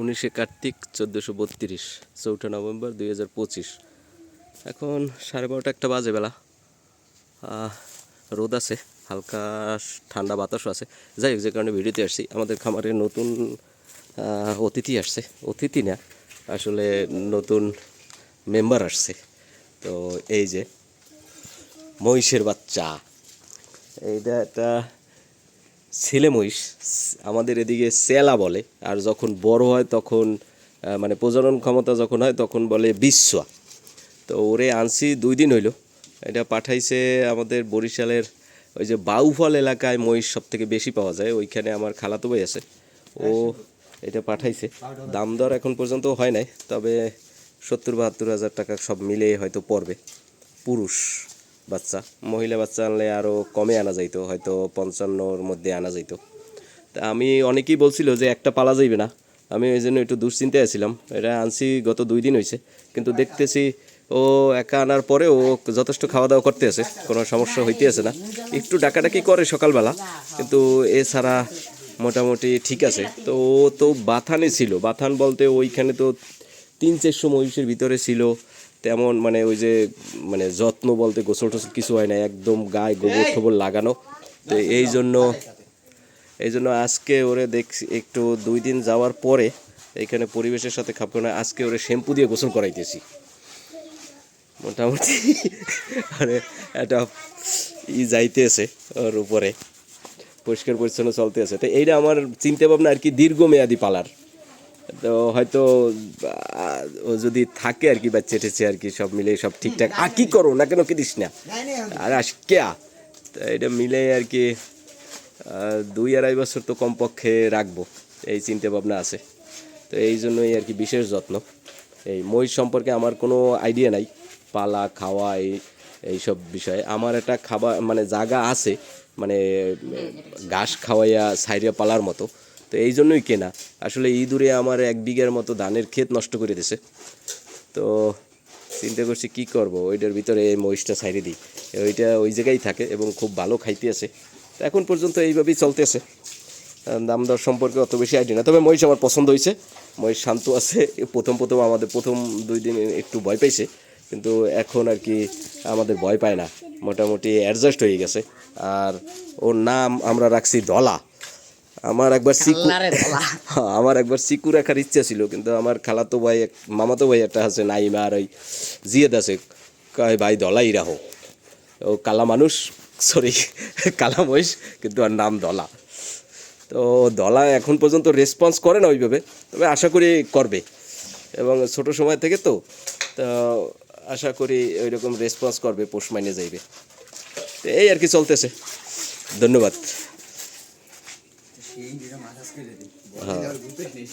উনিশে কার্তিক চোদ্দোশো বত্রিশ, চৌঠা নভেম্বর দুই হাজার পঁচিশ। এখন সাড়ে বারোটা একটা বাজে বেলা। রোদ আছে, হালকা ঠান্ডা বাতাসও আছে। যাই হোক, যে কারণে ভিডিওতে আসছি। আমাদের খামারে নতুন অতিথি আসছে। অতিথি না, আসলে নতুন মেম্বার আসছে। তো এই যে মহিষের বাচ্চা। এইটা একটা ছেলে মহিষ, আমাদের এদিকে সেলা বলে, আর যখন বড় হয় তখন মানে প্রজনন ক্ষমতা যখন হয় তখন বলে বিশ্বয়া তো ওরে আনছি, দুই দিন হইল। এটা পাঠাইছে আমাদের বরিশালের ওই যে বাউফল এলাকায় মহিষ সব থেকে বেশি পাওয়া যায়, ওইখানে আমার খালাতো ভাই আছে। ও এটা পাঠাইছে। দাম দর এখন পর্যন্ত হয় নাই, তবে সত্তর বাহাত্তর হাজার টাকা সব মিলে হয়তো পড়বে। পুরুষ। বাচ্চা, মহিলা বাচ্চা আনলে আরও কমে আনা যাইতো, হয়তো পঞ্চান্নর মধ্যে আনা যাইতো। তা আমি অনেকেই বলছিল যে একটা পালা যাইবে না। আমি ওই জন্য একটু দুশ্চিন্তায় আছিলাম। এটা আনছি গত দুই দিন হয়েছে কিন্তু দেখতেছি ও একা আনার পরে ও যথেষ্ট খাওয়া দাওয়া করতে আছে, কোনো সমস্যা হইতে আছে না। একটু ডাকাডাকি করে সকালবেলা, কিন্তু এছাড়া মোটামুটি ঠিক আছে। তো ও তো বাথানে ছিল। বাথান বলতে ওইখানে তো তিন চারশো মহিষের ভিতরে ছিল। তেমন মানে ওই যে মানে যত্ন বলতে গোসল টোসল কিছু হয় না একদম গায়ে গোবর টোবর লাগানো। তো এই জন্য এই জন্য আজকে ওরে দেখছি একটু দুই দিন যাওয়ার পরে এখানে পরিবেশের সাথে খাপ খাওয়ানো আজকে ওরে শ্যাম্পু দিয়ে গোসল করাইতেছি। মোটামুটি মানে একটা ই যাইতেছে ওর উপরে। পরিষ্কার পরিচ্ছন্ন চলতে আছে তো এইটা আমার চিন্তা ভাবনা আর কি দীর্ঘমেয়াদী পালার। তো হয়তো ও যদি থাকে আর কি বাচ্চা টেছে আর কি, সব মিলে সব ঠিকঠাক। আর কি করো না কেন কিদিস না? আর আস কেয়া তো এটা মিলে আর কি দুই আড়াই বছর তো কমপক্ষে রাখব, এই চিন্তা ভাবনা আছে। তো এই জন্যই আর কি বিশেষ যত্ন। এই মহিষ সম্পর্কে আমার কোনো আইডিয়া নাই, পালা, খাওয়া, এই, এইসব বিষয়ে। আমার একটা খাবার মানে জায়গা আছে মানে ঘাস খাওয়াইয়া সাইরিয়া পালার মতো। তো এই জন্যই কেনা। আসলে ইঁদুরে আমার এক বিঘার মতো ধানের ক্ষেত নষ্ট করে দিছে। তো চিন্তা করছি কি করব? ওইটার ভিতরে এই মহিষটা সাইডে দিই। ওইটা ওই জায়গায় থাকে এবং খুব ভালো খাইতে আছে। তো এখন পর্যন্ত এইভাবেই চলতেছে। দাম দর সম্পর্কে অত বেশি আইডিয়া না। তবে মহিষ আমার পছন্দ হয়েছে মহিষ শান্ত আছে। প্রথম প্রথম আমাদের প্রথম দুই দিন একটু ভয় পাইছে। কিন্তু এখন আর কি আমাদের ভয় পায় না। মোটামুটি অ্যাডজাস্ট হয়ে গেছে। আর ওর নাম আমরা রাখছি ডলা। আমার একবার সিকু আমার একবার সিকু রাখার ইচ্ছা ছিল কিন্তু আমার খালাতো ভাই এক- মামাতো ভাই একটা আছে নাইমা আর ওই জিয়েদ আছে। কয় ভাই দলাই রাহো। ও কালা মানুষ সরি কালা মহিষ কিন্তু আর নাম দলা। তো দলা এখন পর্যন্ত রেসপন্স করে না ওইভাবে তবে আশা করি করবে। এবং ছোট সময় থেকে তো তো আশা করি ওই রকম রেসপন্স করবে পোষ মাইনে যাইবে। তো এই আর কি চলতেছে। ধন্যবাদ। সেই